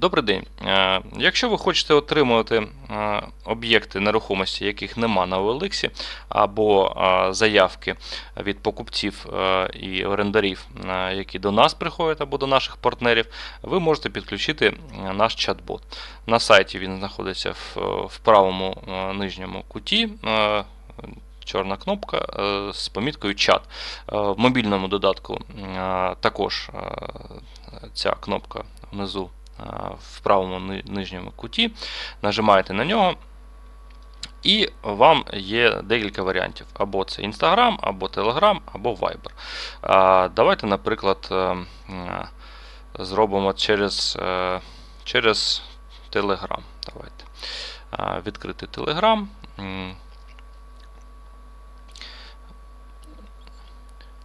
Добрий день. Е, Якщо ви хочете отримувати е, об'єкти нерухомості, яких нема на OLX, або е, заявки від покупців і орендарів, які до нас приходять або до наших партнерів, ви можете підключити наш чат-бот. На сайті він знаходиться в, правому нижньому куті. Чорна кнопка з поміткою чат. В мобільному додатку також ця кнопка внизу в правому нижньому куті. Нажимаєте на нього. І вам є декілька варіантів: або це Instagram, або Telegram, або Viber. Давайте, наприклад, е, е, зробимо через, е, через Telegram. Давайте. Відкрити Telegram.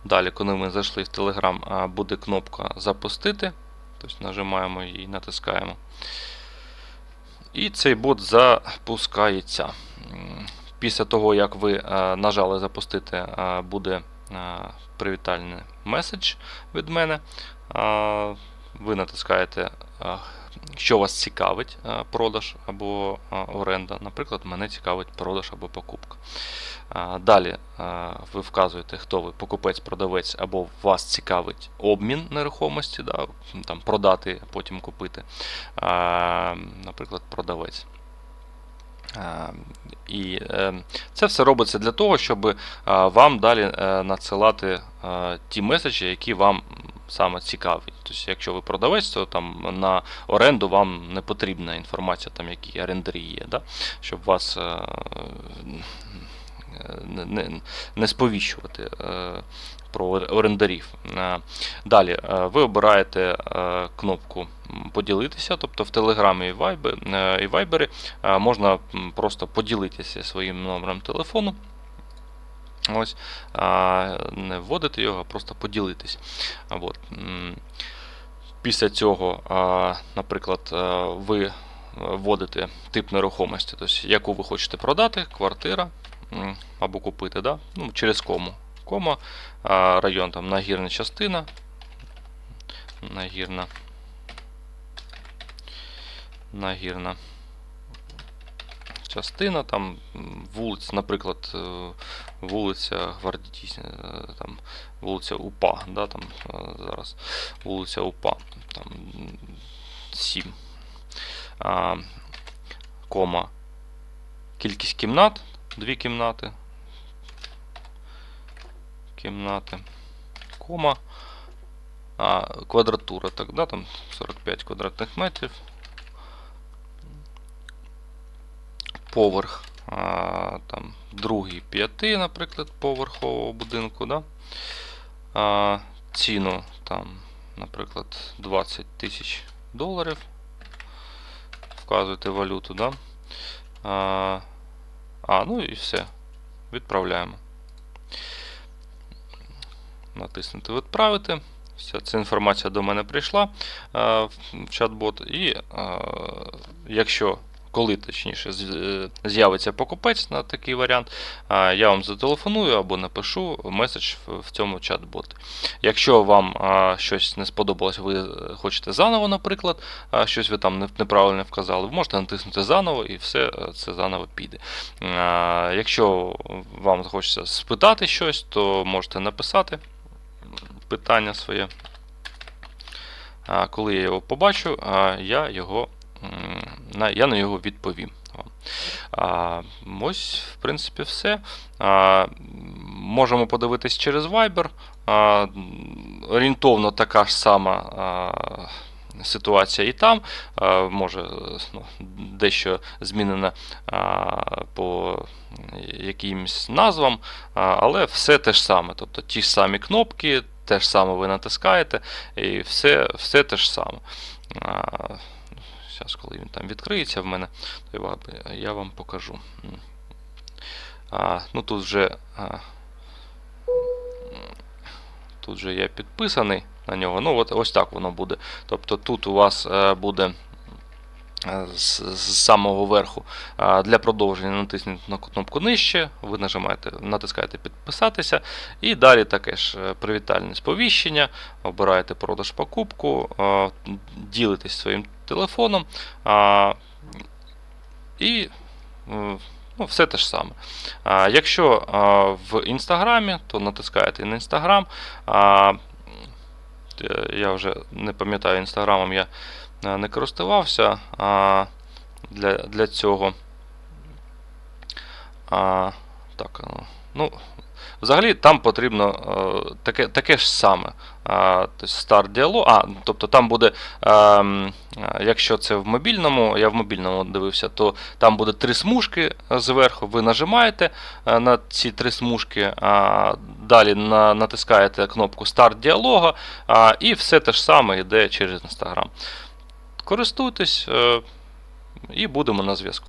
Далі, коли ми зайшли в Telegram, буде кнопка Запустити. Тобто нажимаємо і натискаємо. І цей бот запускається. Після того, як ви е, нажали запустити, е, буде е, привітальний меседж від мене. Ви натискаєте, що вас цікавить, е, продаж або е, оренда. Наприклад, мене цікавить продаж або покупка. Е, Далі ви вказуєте, хто ви, покупець, продавець, або вас цікавить обмін нерухомості, да, там, продати, потім купити. Наприклад, продавець. І це все робиться для того, щоб вам далі надсилати ті меседжі, які вам саме цікаві. Тобто, якщо ви продавець, то там на оренду вам не потрібна інформація, там, які орендарі є, да? щоб вас е, не, не, не сповіщувати е, про орендарів. Е, Далі е, ви обираєте е, кнопку поділитися, тобто в Телеграмі і Viber, е, і Viber е, можна просто поділитися своїм номером телефону. Ось, не вводити його, а просто поділитись. От. Після цього, наприклад, ви вводите тип нерухомості, тобто яку ви хочете продати, квартира або купити, да? ну, через кому. Кома, район там нагірна частина. Нагірна. Нагірна частина, там м, вулиця, наприклад, е, вулиця Гвардійська, е, там вулиця УПА, да, там е, зараз вулиця УПА, там 7. А, кома. Кількість кімнат, дві кімнати. Кімнати. Кома. А, квадратура, так, да, там 45 квадратних метрів. Поверх. А, там другий п'яти, наприклад, поверхового будинку, да? а, ціну там, наприклад, 20 тисяч доларів. Вказуєте валюту, да? А, а, ну і все. Відправляємо. Натиснути Відправити. Вся ця інформація до мене прийшла е, в чат-бот. І е, якщо коли точніше е, з'явиться покупець на такий варіант, я вам зателефоную або напишу меседж в- цьому чат-боті. Якщо вам щось не сподобалось, ви е, хочете заново, наприклад, щось ви там неправильно вказали, ви можете натиснути заново і все е, це заново піде. Якщо вам захочеться спитати щось, то можете написати питання своє. Коли я його побачу, я його я на його відповім. А, ось, в принципі, все. А, можемо подивитись через Viber. А, орієнтовно така ж сама а, ситуація і там. Може, ну, дещо змінена по якимось назвам, але все те ж саме. Тобто ті ж самі кнопки, те ж саме ви натискаєте, і все, все те ж саме. Зараз, коли він там відкриється в мене, то я вам- покажу. А, ну тут вже. А, тут вже я підписаний на нього. Ну, от ось так воно буде. Тобто тут у вас е, буде з, з самого верху. Для продовження натисніть на кнопку нижче, ви нажимаєте, натискаєте підписатися, і далі таке ж е, привітальне сповіщення, обираєте продаж покупку, е, ділитесь своїм телефоном і е, ну, все те ж саме. А, Якщо а, в інстаграмі, то натискаєте на інстаграм. Е, Я вже не пам'ятаю, інстаграмом я е, не користувався а, для, для цього. А, так, е, ну, взагалі там потрібно е, таке, таке ж саме. А, тобто старт діалог. А, тобто там буде, е, якщо це в мобільному, я в мобільному дивився, то там буде три смужки зверху. Ви нажимаєте е, на ці три смужки, а, далі на, натискаєте кнопку старт діалога, а, і все те ж саме йде через Instagram. Користуйтесь е, і будемо на зв'язку.